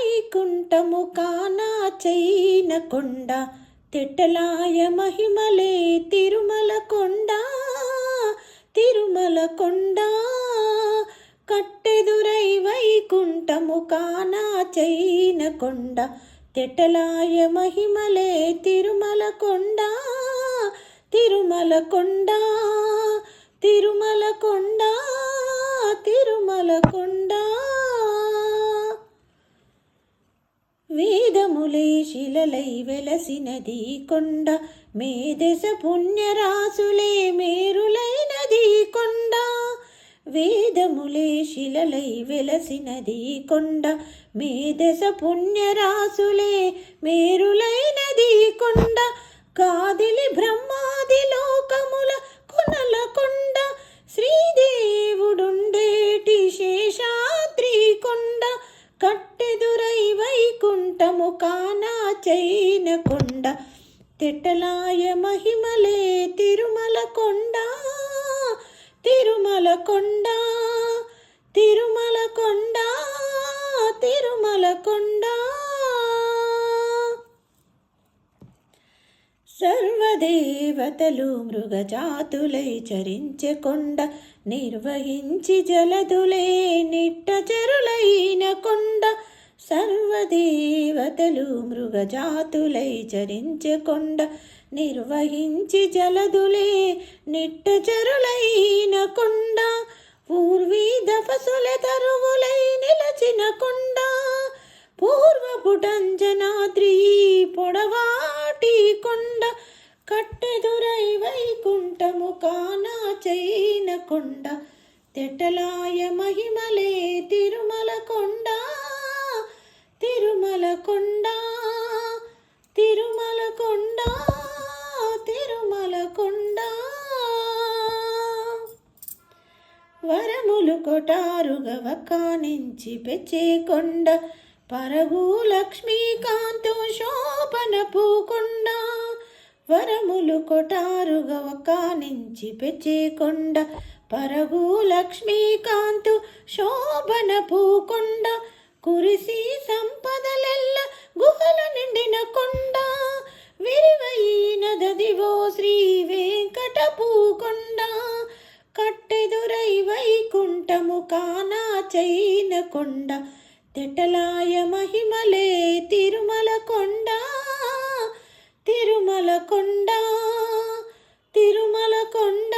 వైకుంఠము కానా చైన కొండ తిట్టలాయ మహిమలే తిరుమల కొండ తిరుమల కొండ. కట్టెదురై వైకుంఠము కానా చైన కొండ తిట్టలాయ మహిమలే తిరుమల కొండ తిరుమల కొండ తిరుమల కొండ తిరుమల కొండ వేదములే శిలలై వెలసినది కొండ మేదెస పుణ్యరాసులే మేరులైనది కొండ. వేదములే శిలలై వెలసినది కొండ మేదెస పుణ్యరాసులే మేరులైనది కొండ. కాదిలి బ్రహ్మా కానా చైన కొండ తిట్టలాయ మహిమలే తిరుమల కొండ తిరుమల కొండ తిరుమల కొండ తిరుమల కొండ. సర్వదేవతలు మృగజాతులై చరించే కొండ నిర్వహించి జలదులే నిట్ట చెరులైన కొండ. సర్వదేవతలు మృగజాతులై చరించకొండ నిర్వహించి జలదులే నిట్టచరులైన కొండ. పూర్వీదపసుల తరువులై నిలచిన కొండ. పూర్వపుటంజనాద్రి పొడవాటి కొండ. కట్టెదురై వైకుంఠము కానా చైన కొండ. తెటలాయ మహిమలే తిరుమల వరములు కొటారుగా వకానించి పెచ్చే కొండ పరగు లక్ష్మీకాంతు శోభన పూకొండ. వరములు కొటారుగా వకానించి పెచ్చే కొండ పరగు లక్ష్మీకాంతు శోభన పూకొండ. కురిసి వైకుంఠము కానా చైన కొండ తెటలాయ మహిమలే తిరుమల కొండ తిరుమల కొండ తిరుమల కొండ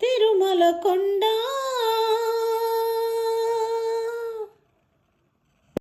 తిరుమల కొండ.